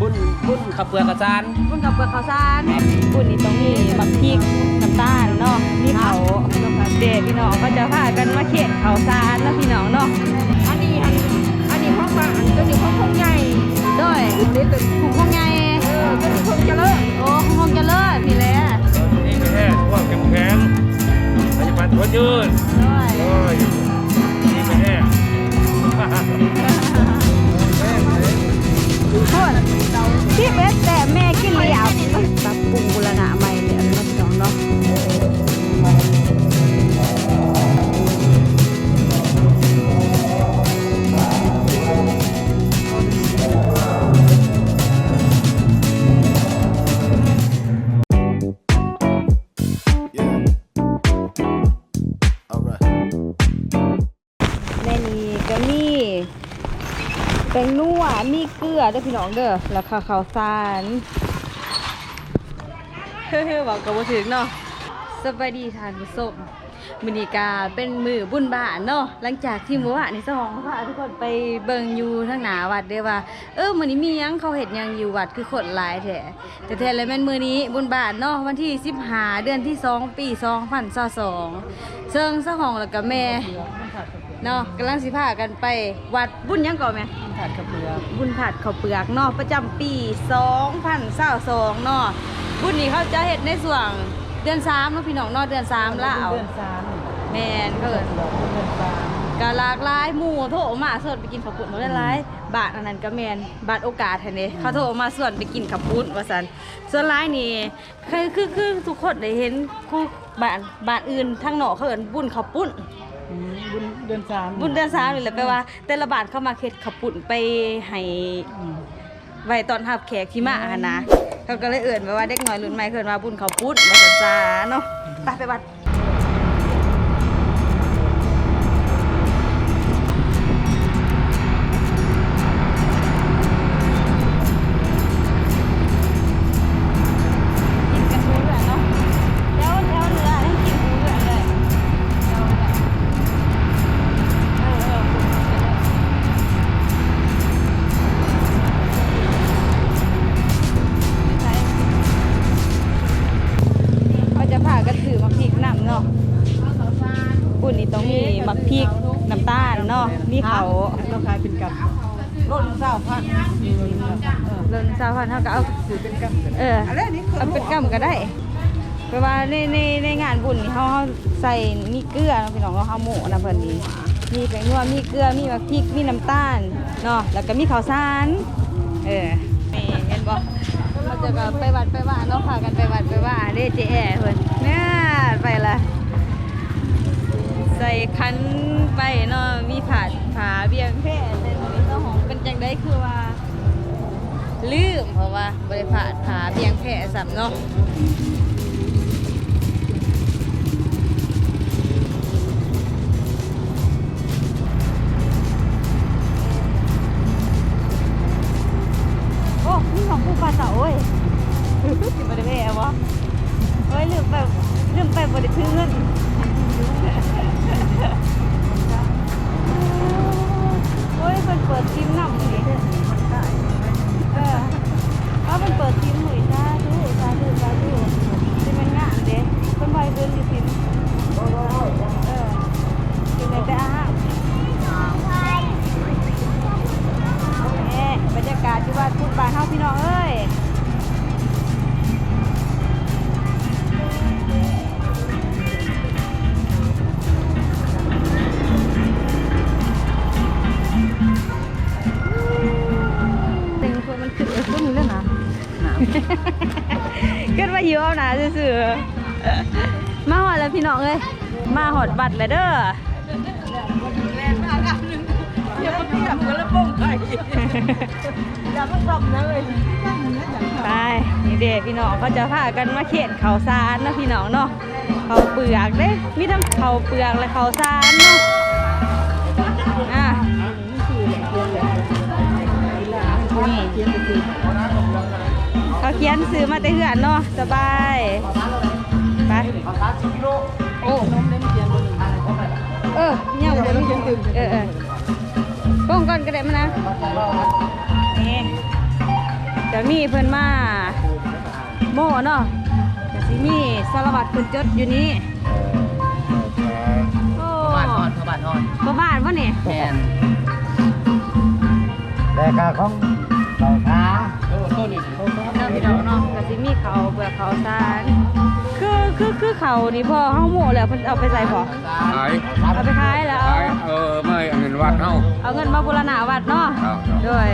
บุญบุญขับเปลือกกระจานบุญกับเปลือกข้าวสารบุญนี่ต้องมีบักพริกน้ำตาลเนาะมีเผาเด็พี่น้องก็จะพากันมาเข็นข้าวสารเนาะพี่น้องเนาะอันนี้อันอันนี้ห้องบ้านตัวนี้ห้องห้องใหญ่ด้วยอันนี้ตัวคุ้มคงไงเออตัวนี้ห้องเจริญโอ้คงจะเลิศพี่แหละนี่ไม่แห้งพวกแข็งแข็งปัจจุบันตัวยืนด้วย ป้งนัวมีเกลือเด้อพี่น้องเด้อแล้วก็ข้าวสารเฮ้ยบอกกับว่าถึงเนาะสบายดีทานผู้ชมมื้อนี้กาเป็นมือบุญบานเนาะหลังจากที่มื่อวานนี้สองพาทุกคนไปเบิงอยู่ทางหน้าวัดเด้อว่า เออมือนี้มียังเขาเฮ็ดยังอยู่วัดคือคนหลายแท้แต่แท้แล้วแม่นมือนี้บุญบานเนาะวันที่15เดือนที่2ปี2022เชิงสะหองแล้วก็แม่ เนาะกำลังสิพากันไปวัดบุญหยังก่อนไหมถาดขับเปลือกบุญผัดข้าวเปลือกเนาะประจำปี2022เนาะบุญนี้เขาจะเฮ็ดในส่วนเดือน3เนาะพี่น้องเนาะเดือน3ละเอาเดือนสามแม่นเพิ่นเดือนสามกะหลากหลายหมู่โทรมาส่วนไปกินข้าวปุ้นบ่ได้หลายบาทอันนั้นก็แม่นบาทโอกาสหั่นเด้เขาโทรมาส่วนไปกินข้าวปุ้นว่าซั่นส่วนหลายนี่คือคือคือทุกคนได้เห็นคู่บ้านบ้านอื่นทางนอกเขาเอิ้นบุญข้าวปุ้น อืมบุญเดือนสามบุญเดือนสามนี่แหละแปลว่า แต่ละบาทเข้ามาเค็ดขับปุ่นไปให้อืมไว้ตอนหับแขกที่มาหันนะเขาก็เลยเอื่นไปว่าเด็กน้อยรุ่นใหม่เกินมาบุญเขาปุ้นมาสัจาเนาะไปไปวัด ออเอาเป็นกำก็ได้แปลว่าในในในงานบุญนี่เขาเขาใส่มีเกลือเนาะพี่น้องเขาเอาหมูนะเพิ่นนี่มีแป้งนัวมีเกลือมีมักพริกมีน้ำตาลเนาะแล้วก็มีข้าวสารเออนี่เห็นบ่เราจะก็ไปวัดไปว่าเนาะพากันไปวัดไปว่าเด้เจ๊แอเพิ่นเนี่ยไปละใส่คันไปเนาะมีผาดผาเบียงแพร่แต่ตรงนี้เจ้าของเป็นจังได้คือว่า ลืมเพราะว่าบริผาดผาเบียงแพร่สัมเนาะโอ้นี่ของผู้ปลาเต่าเว้ยสิบริเวณวะเฮ้ยลืมไปลืมไปบริถือเงิน พี่น้องเอ้ยมาหอดบัตรแล้วเด้ออย่ามาเทียบกันแล้วป้องไก่อย่ามาซ้ำนะเลยไปนี่เด็กพี่น้องก็จะพากันมาเขียนข้าวสารเนาะพี่น้องเนาะข้าวเปลือกเด้มีทั้งข้าวเปลือกและข้าวสารเนาะอะนี่เขาเขียนซื้อมาแต่เหือนเนาะสบาย ไปโอ้นมเล่นเทียนบนเออยังบ่มีเออเออป้องก่อนก็ได้มานะนี่จะก็มีเพิ่นมาโม่เนาะก็สิมีสารวัตรเพิ่นจดอยู่นี้โอ้บ้านฮอนบ้านฮอนบ่บ้านบ่นี่แม่นแต่กาของเราช้าโอ้ต้นนี่ต้นเนาะพี่น้องเนาะก็สิมีเขาวเปลือกเขาวสาร คือคือคือเขานี่พอเฮาโม่แล้วเพิ่นเอาไปใส่บ่ขายเอาไปขายแล้วเอาขายเออไม่เอาเงินวัดเฮาเอาเงินมาบูรณะวัดเนาะครับโดย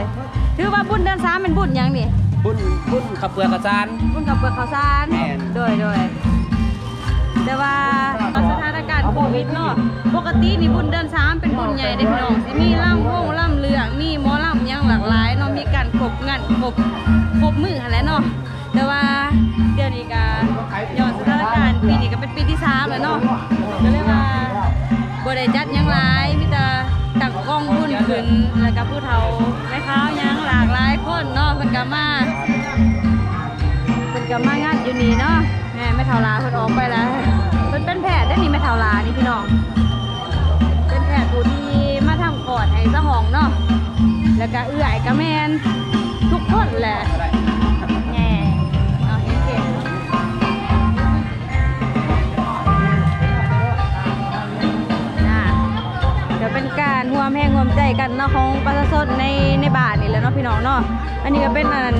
ถือว่าบุญเดือนสามเป็นบุญหยังนี่บุญบุญขับเปลือกกระจานบุญกับเปลือกข้าวสารแม่นโดยโดยแต่ว่าสถานการณ์โควิดเนาะปกตินี่บุญเดือนสามเป็นบุญใหญ่เด้อพี่น้องสิมีล่ำวงล่ำเลืองมีหมอล่ำหยังหลากหลายเนาะมีการครบงานครบครบมือหั่นแหละเนาะแต่ว่าเดี๋ยวนี้ก็ย้อนสถานการณ์ ปีนี้ก็เป็นปีที่สามแล้วเนาะก็เลยว่าบ่ได้จัดยังหลายมีแต่ตั้งกล้องบุญขึ้นแล้วก็ผู้เฒ่าแม่ค้ายังหลากหลายคนเนาะเพิ่นก็มาเป็นกับมางานอยู่นี่เนาะแม่แม่เทาลาเพิ่นออกไปแล้วเพิ่นเป็นแพทย์ได้นี่แม่เทาลานี่พี่น้องเป็นแพทย์ผู้ที่มาทำกอดให้สะหองเนาะแล้วก็เอื้อยกับแมนทุกคนแหละ ใจกันเนาะของประชาชนในในบ้านนี่แหละเนาะพี่น้องเนาะอันนี้ก็เป็นอัน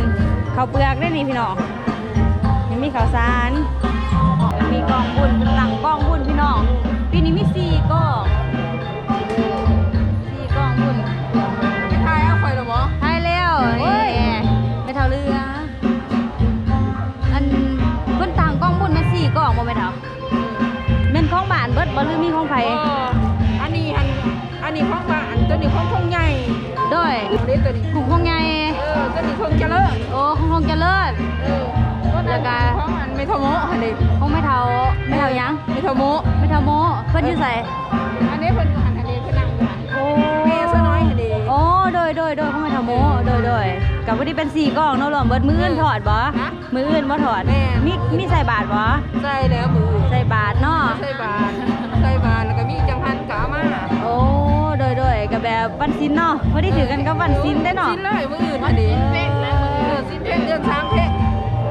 ข้าวเปลือกได้นี่พี่น้องยังมีข้าวสารมีกล่องบุญเป็นหลังกล่องบุญพี่น้องปีนี้มีสี่กล่อง ด้วยเด็ตัวนี้ของของใหญ่เออตัวนี้คงเจริญโอ้ของของเจริญเออตัวนั้นของอันไม่ทโมอันนี้ของไม่เท่าไม่เท่าหยังไม่ทโมไม่เท่าโมเพิ่นอยู่ไสอันนี้เพิ่นอันอันนี้เพิ่นนั่งอยู่อันโอ้แม่ซะน้อยอันนี้โอ้โดยโดยโดยเข้ามาทำโมโดยโดยกับวันนี้เป็นสี่กล่องเนาะรวมเบิดมืออื่นถอดบ่มืออื่นบ่ถอดแม่มีมีใส่บาทบ่ใส่แล้วมือใส่บาทเนาะใส่บาน กับแบบวันศิลเนาะพอดีถือกันกับวันศิลได้เนาะสิ้นเลยมืออื่นอันนี้เพ่งแล้วมือเออสิ้นเพ่งเดือนช้างเพ่ง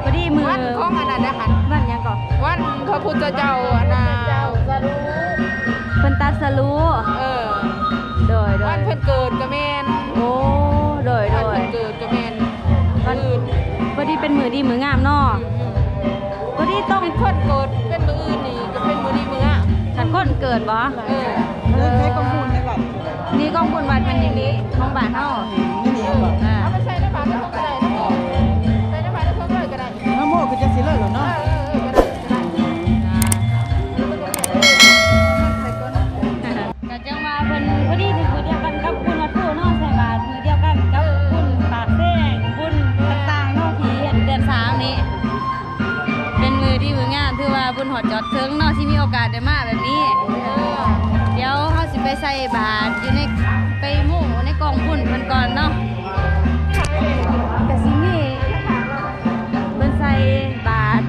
พอดีมือวันของอันนั้นนะหันวันหยังก่อนวันพระพุทธเจ้าอันน่ะเพิ่นตัดสรู้เออโดยโดวัยนเพิ่นเกิดก็แม่นโอ้โดยโดวันยเพิ่นเกิดก็แม่นวัวันนอื่นพอดีเป็นมือดีมืองามเนาะพอดีต้องเป็นคนเกิดเป็นมืออื่นนี่ก็เป็นมือนี้มืออะขันคนเกิดบ่เออ เออ นี่กองบุญวัดเป็นอย่างนี้ของบานเฮานี่นี่วัดอ่าเอาไปใส่ในบาตรแล้วก็ได้นะใส่ในบาตรแล้วก็ได้ก็ได้น้ำโมก็จะสิเลิกแล้วเอเนาะก็ได้ก็ได้ก็จังว่าเพิ่นพอดีเป็นมือเดียวกันกับบุญวัดโพเนาะใส่บาตรมือเดียวกันกับบุญปากแซงบุญต่างๆเนาะที่เฮ็ดเดือนสามนี้ เป็นมือที่มืองามถือว่าบุญหอดจอดถึงเนาะที่มีโอกาสได้มาแบบนี้ ใส่บาตรอยู่ในไปหมู่ในกองบุญเพิ่นก่อนเนาะก็สิมีเพิ่นใส่บาตร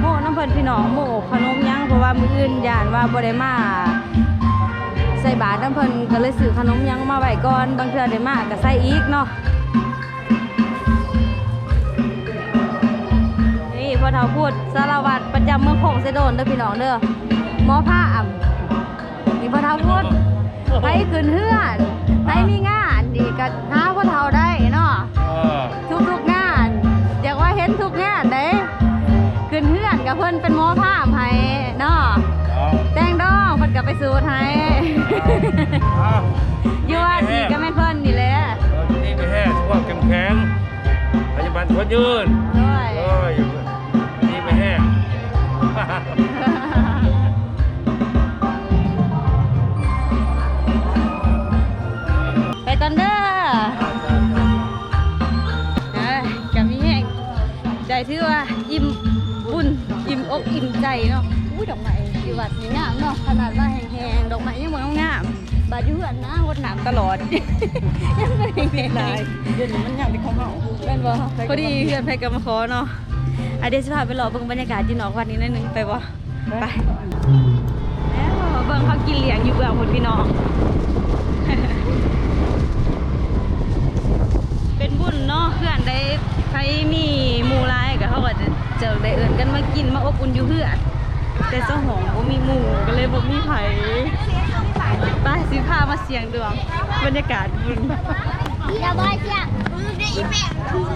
โม่น้ำเพิ่นพี่น้องโม่ขนมยังเพราะว่ามื้ออื่นย่านว่าบ่ได้มาใส่บาตรน้ำเพิ่นก็เลยซื้อขนมยังมาไว้ก่อนบางเทื่อได้มาก็ใส่อีกเนาะนี่พ่อเฒ่าพูดสารวัตรประจำเมืองโขงเสโดนเด้อพี่น้องเด้อหมอผ้า นี่พ่อเฒ่าพูดไปขึ้นเฮือนไปมีงานดีก็หาพ่อเฒ่าได้เนาะเออทุกๆงานอยากว่าเห็นทุกงานเด้ขึ้นเฮือนกับเพิ่นเป็นหมอผ้าให้เนาะเอาแตงดองเพิ่นก็ไปสูตรให้เอาอยู่ว่าดีก็แม่นเพิ่นนี่แหละเอาที่นี่ไปแห้งพวกเข้มแข็งพยาบาลทนยืน ถือว่าอิ่มบุญอิ่มอกอิ่มใจเนาะอุ้ยดอกไม้อยู่วัดนี่งามเนาะขนาดว่าแห้งๆดอกไม้ยังบ่งามบาดอยู่เฮือนนะรดน้ำตลอดยังบ่ได้เห็นได้เดี๋ยวนี้มันยังเป็นของเฮาแม่นบ่พอดีเพื่อนไปกับมาขอเนาะอะเดี๋ยวสิพาไปรอเบิ่งบรรยากาศที่นอกวัดนี้หนิดนึงไปบ่ไปแล้วเบิ่งเขากินเลี้ยงอยู่เบื้องพุ่นพี่น้อง เป็นบุญเนาะเพื่อนได้ ใครมีหมู่ร้ายก็เขาก็จะเจอได้เอิ้นกัน มากินมาอบอุ่นอยู่เฮือนแต่เจ้าของบ่มีหมู่ก็เลยบ่มีไผไปสิพามาเสียงดวงบรรยากาศบุญอย่าบ้าจ้ะได้อีแม่ถูก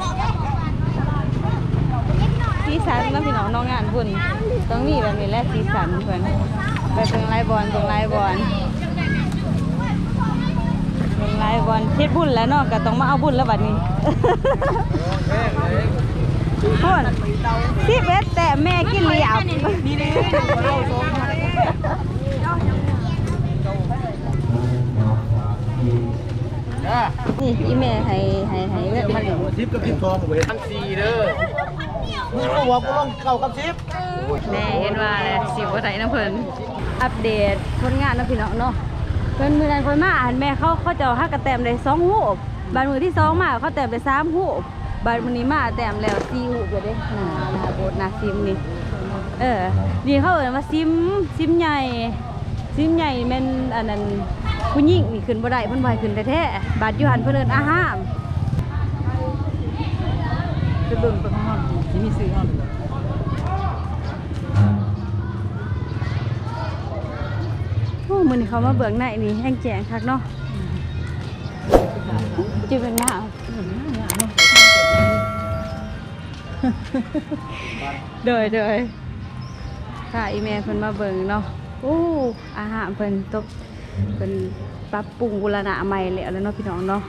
สีสันแล้วพี่น้องน้องงานบุญต้องมีแบบนี้แหละสีสันเพิ่นไปเบิ่งไลฟ์บอลเบิ่งไลฟ์บอลเบิ่งไลฟ์บอลเฮ็ดบุญแล้วเนาะก็ต้องมาเอาบุญแล้วบัดนี้ พุ่นสิบเอ็ดแต่แม่กินเหลียบนี่เด้นี่อีแม่ให้ให้ให้เวทมาเลยทิปกับทิปทองเว้ยทั้งสี่เด้อมึงรู้ว่ากูต้องเข้ากับทิปแม่เห็นว่าแหละสิบ่ได้นะเพิ่นอัปเดตผลงานเนาะพี่น้องเนาะเพิ่นมื้อนั้นเพิ่นมาอ่านแม่เขาเขาเจ้าฮักกระแตมได้2รูปบาดมื้อที่สองมาเขาแต้มได้3รูปบาดมื้อนี้มาแต้มแล้ว4รูปอยู่เด้หน้าหน้าโบสถ์หน้าซิมนี่ เออนี่เขาเอ่ยว่าซิมซิมใหญ่ ซิมใหญ่แม่นอันนั้นผู้หญิงนี่ขึ้นบ่ได้เพิ่นบ่ให้ขึ้นแท้ๆบาดอยู่หันเพิ่นเอิ้นอาหารจะเบิ่งไปข้างนอกสิมีซื้อห้องโอ้มื้อนี้เขามาเบิ่งในนี่แห้งแจงคักเนาะจือเป็นหน้า โดยโดยค่ะอีเมลเพิ่นมาเบิ่งเนาะโอ้อาหารเพิ่นตบเพิ่นปรับปรุงบูรณะใหม่แล้วแล้วเนาะพี่น้องเนาะ